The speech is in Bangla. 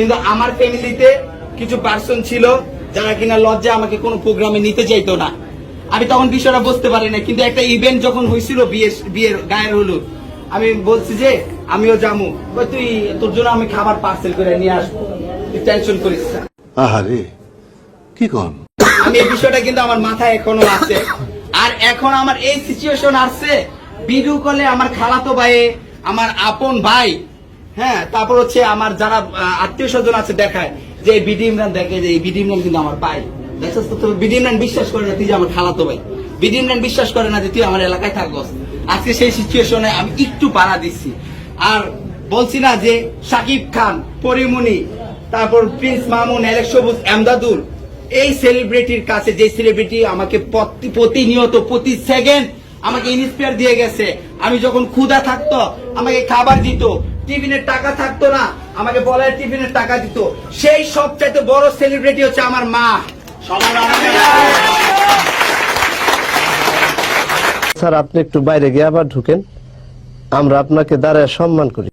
কিন্তু আমার ফ্যামিলিতে কিছু পার্সন ছিল যারা কিনা লজ্জা আমাকে কোনো প্রোগ্রামে নিতে চাইতো না। আমি তখন বিষয়টা বুঝতে পারি না কিন্তু একটা ইভেন্ট যখন হয়েছিল বিয়ের বিয়ের গায়ের হলুদ আমি বলছি যে আমিও যাব তুই তোর জন্য আমি খাবার পার্সেল করে নিয়ে আসব। তুই টেনশন করিস না। আহারে কি কন? আমি এই বিষয়টা কিন্তু আমার মাথায় এখনও আছে। আর এখন আমার এই সিচুয়েশন আসছে ভিডিও কলে আমার খালাতো ভাই আমার আপন ভাই হ্যাঁ তারপর হচ্ছে আমার যারা আত্মীয় স্বজন আছে দেখায় যে বিডি ইমরান দেখে যে বিডি ইমরান কিন্তু আমার ভাই। দেখছিস তো বিডি ইমরান বিশ্বাস করে না তুই যে আমার খালাতো ভাই। বিডি ইমরান বিশ্বাস করে না যে তুই আমার এলাকায় থাকবস আজকে সেই সিচুয়েশনে আমি একটু পাড়া দিচ্ছি। আর বলছি না যে সাকিব খান, পরিমণি, তারপর প্রিন্স মামুন এলেক সবুজ এমদাদুল এই সেলিব্রিটির কাছে যে সেলিব্রিটি আমাকে প্রতি- প্রতিনিয়ত প্রতি সেকেন্ড আমাকে ইন্সপায়ার দিয়ে গেছে। আমি যখন ক্ষুদা থাকতো, আমাকে খাবার দিত টিফিনের টাকা থাকতো না, আমাকে বলার টিফিনের টাকা দিত। সেই সবচাইতে বড় সেলিব্রিটি হচ্ছে আমার মা। স্যার, আপনি একটু বাইরে গিয়ে আবার ঢুকেন। আমরা আপনাকে দাঁড়ায় সম্মান করি।